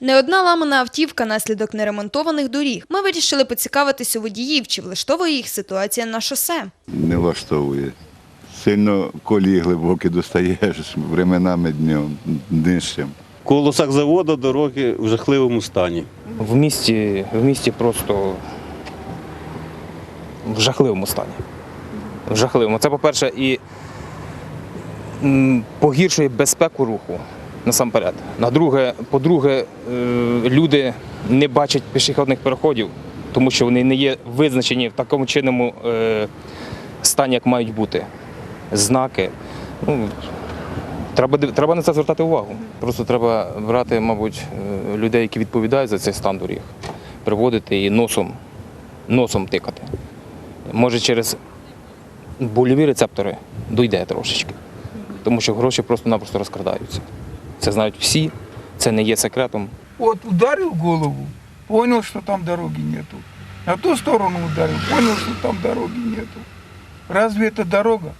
Не одна ламана автівка наслідок неремонтованих доріг. Ми вирішили поцікавитись у водіїв, чи влаштовує їх ситуація на шосе. не влаштовує. Сильно колії глибокі достаєш временами днем, нижчим. Коло сакзаводу дороги в жахливому стані. В місті, в місті просто в жахливому стані. В жахливому. Це, по-перше, і погіршує безпеку руху насамперед. На друге, по-друге, е, люди не бачать пішохідних переходів, тому що вони не є визначені в такому чинному е, стані, як мають бути. Знаки. Ну, Треба, треба на це звертати увагу. Просто треба брати, мабуть, е, людей, які відповідають за цей стан доріг, приводити і носом, носом тикати. Може, через больові рецептори дойде трошечки. Тому що гроші просто-напросто розкрадаються. Це знають всі, це не є секретом. Вот ударил голову, понял, что там дороги нету. На ту сторону ударил, понял, что там дороги нету. Разве это дорога?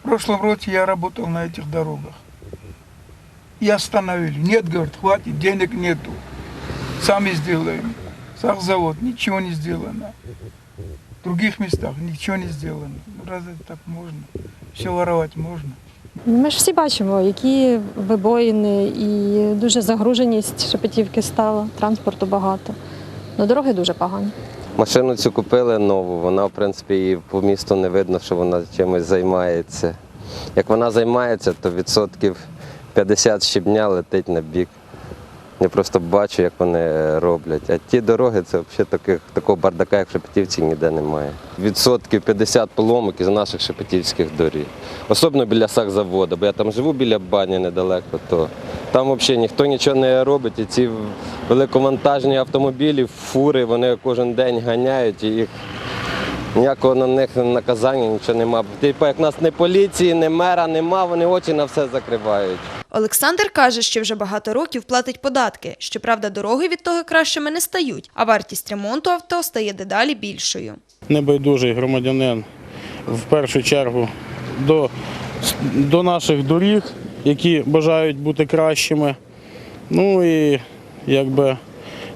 В прошлом роте я работал на этих дорогах. И остановили. Нет, говорит, хватит, денег нету. Сами сделаем. Сахзавод, ничего не сделано. В других местах ничего не сделано. Разве так можно? Все воровать можно. Ми ж всі бачимо, які вибоїни і дуже загруженість Шепетівки стала, транспорту багато. Ну, дороги дуже погані. Машину цю купили нову, вона, в принципі, і по місту не видно, що вона чимось займається. Як вона займається, то відсотків 50 щебня летить на бік. Я просто бачу, як вони роблять. А ті дороги це взагалі таких, такого бардака, як в Шепетівці, ніде немає. Відсотків 50 поломок із наших шепетівських доріг. Особливо біля сахзаводу, бо я там живу біля бані недалеко, то там взагалі ніхто нічого не робить. І ці великовантажні автомобілі, фури, вони кожен день ганяють і їх ніякого на них наказання нічого нема. Типу, як нас не поліції, не мера нема, вони очі на все закривають. Олександр каже, що вже багато років платить податки. Щоправда, дороги від того кращими не стають, а вартість ремонту авто стає дедалі більшою. небайдужий громадянин в першу чергу до, до наших доріг, які бажають бути кращими. Ну і якби,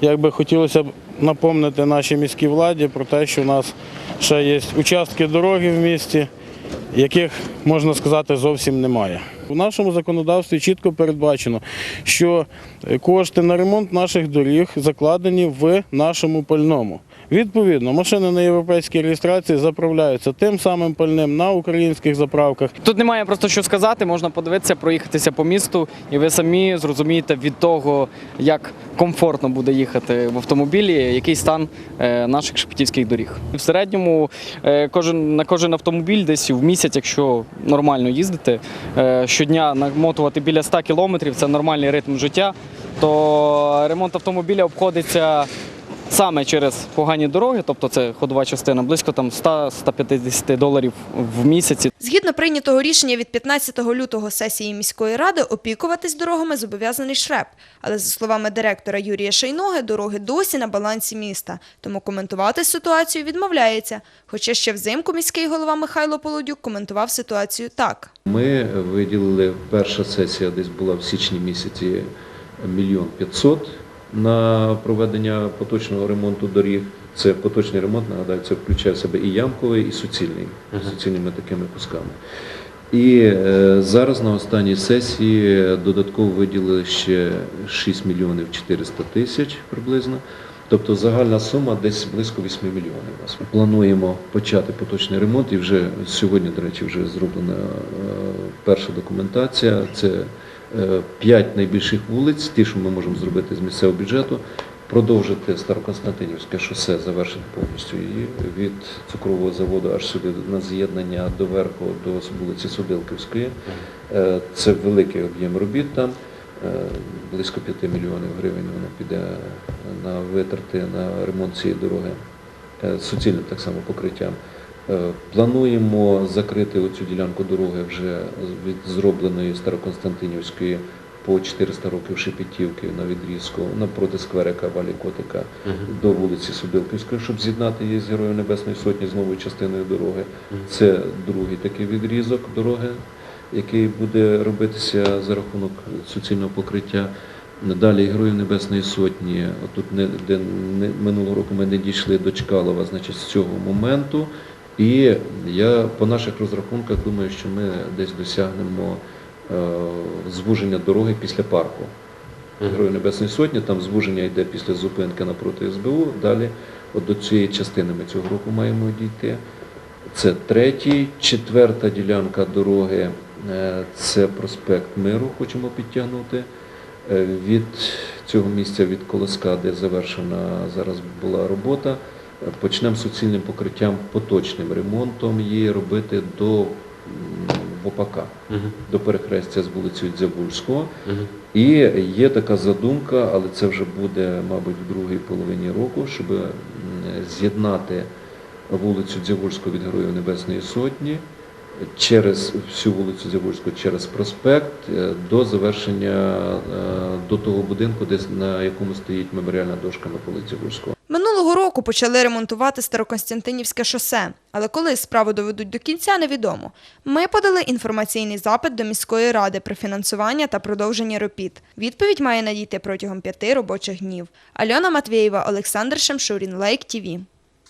якби хотілося б напомнити нашій міській владі про те, що у нас ще є участки дороги в місті, яких, можна сказати, зовсім немає. У нашому законодавстві чітко передбачено, що кошти на ремонт наших доріг закладені в нашому пальному. Відповідно, машини на європейській реєстрації заправляються тим самим пальним на українських заправках. Тут немає просто що сказати, можна подивитися, проїхатися по місту, і ви самі зрозумієте від того, як комфортно буде їхати в автомобілі, який стан е, наших шепетівських доріг. В середньому е, на кожен автомобіль десь в місяць, якщо нормально їздити, е, щодня намотувати біля 100 кілометрів це нормальний ритм життя, то ремонт автомобіля обходиться. Саме через погані дороги, тобто це ходова частина, близько там 100-150 доларів в місяці. Згідно прийнятого рішення від 15 лютого сесії міської ради, опікуватись дорогами зобов'язаний ШРЕП. Але за словами директора Юрія Шайноги, дороги досі на балансі міста, тому коментувати ситуацію відмовляється. Хоча ще взимку міський голова Михайло Полодюк коментував ситуацію так. Ми виділили, перша сесія десь була в січні місяці мільйон п'ятсот на проведення поточного ремонту доріг. Це поточний ремонт, нагадаю, це включає в себе і ямковий, і суцільний, суцільними такими кусками. І е, зараз на останній сесії додатково виділили ще 6 мільйонів 400 тисяч приблизно. Тобто загальна сума десь близько 8 мільйонів. Плануємо почати поточний ремонт і вже сьогодні, до речі, вже зроблена е, перша документація. Це п'ять найбільших вулиць, ті, що ми можемо зробити з місцевого бюджету, продовжити Староконстантинівське шосе, завершити повністю її від цукрового заводу аж сюди на з'єднання до верху до вулиці Судилківської. Е, Це великий об'єм робіт там. Е, Близько 5 мільйонів гривень воно піде на витрати на ремонт цієї дороги е, суцільним так само покриттям. Е, Плануємо закрити оцю ділянку дороги вже від зробленої Староконстантинівської по 400 років Шепетівки на відрізку напроти скверика Валі Котика до вулиці Судилківської, щоб з'єднати її з Героєм Небесної Сотні з новою частиною дороги. Це другий такий відрізок дороги, який буде робитися за рахунок суцільного покриття. Далі Героїв Небесної Сотні. Отут не, де не, минулого року ми не дійшли до Чкалова, значить, з цього моменту. І я по наших розрахунках думаю, що ми десь досягнемо е, звуження дороги після парку. Героїв Небесної Сотні, там звуження йде після зупинки напроти СБУ. Далі от до цієї частини ми цього року маємо дійти. Це третій, четверта ділянка дороги е, це проспект Миру, хочемо підтягнути. Е, Від цього місця, від колоска, де завершена зараз була робота, почнемо суцільним покриттям, поточним ремонтом її робити до ВОПАКа, до перехрестя з вулицею Дзявульського. І є така задумка, але це вже буде, мабуть, в другій половині року, щоб з'єднати вулицю Дзявульську від Героїв Небесної Сотні через всю вулицю Дзявульську, через проспект е, до завершення е, до того будинку, десь на якому стоїть меморіальна дошка Миколи Дзявульського. Року почали ремонтувати Староконстантинівське шосе, але коли справу доведуть до кінця, невідомо. Ми подали інформаційний запит до міської ради про фінансування та продовження робіт. Відповідь має надійти протягом п'яти робочих днів. Альона Матвєєва, Олександр Шемшурін, Лейк ТІВІ.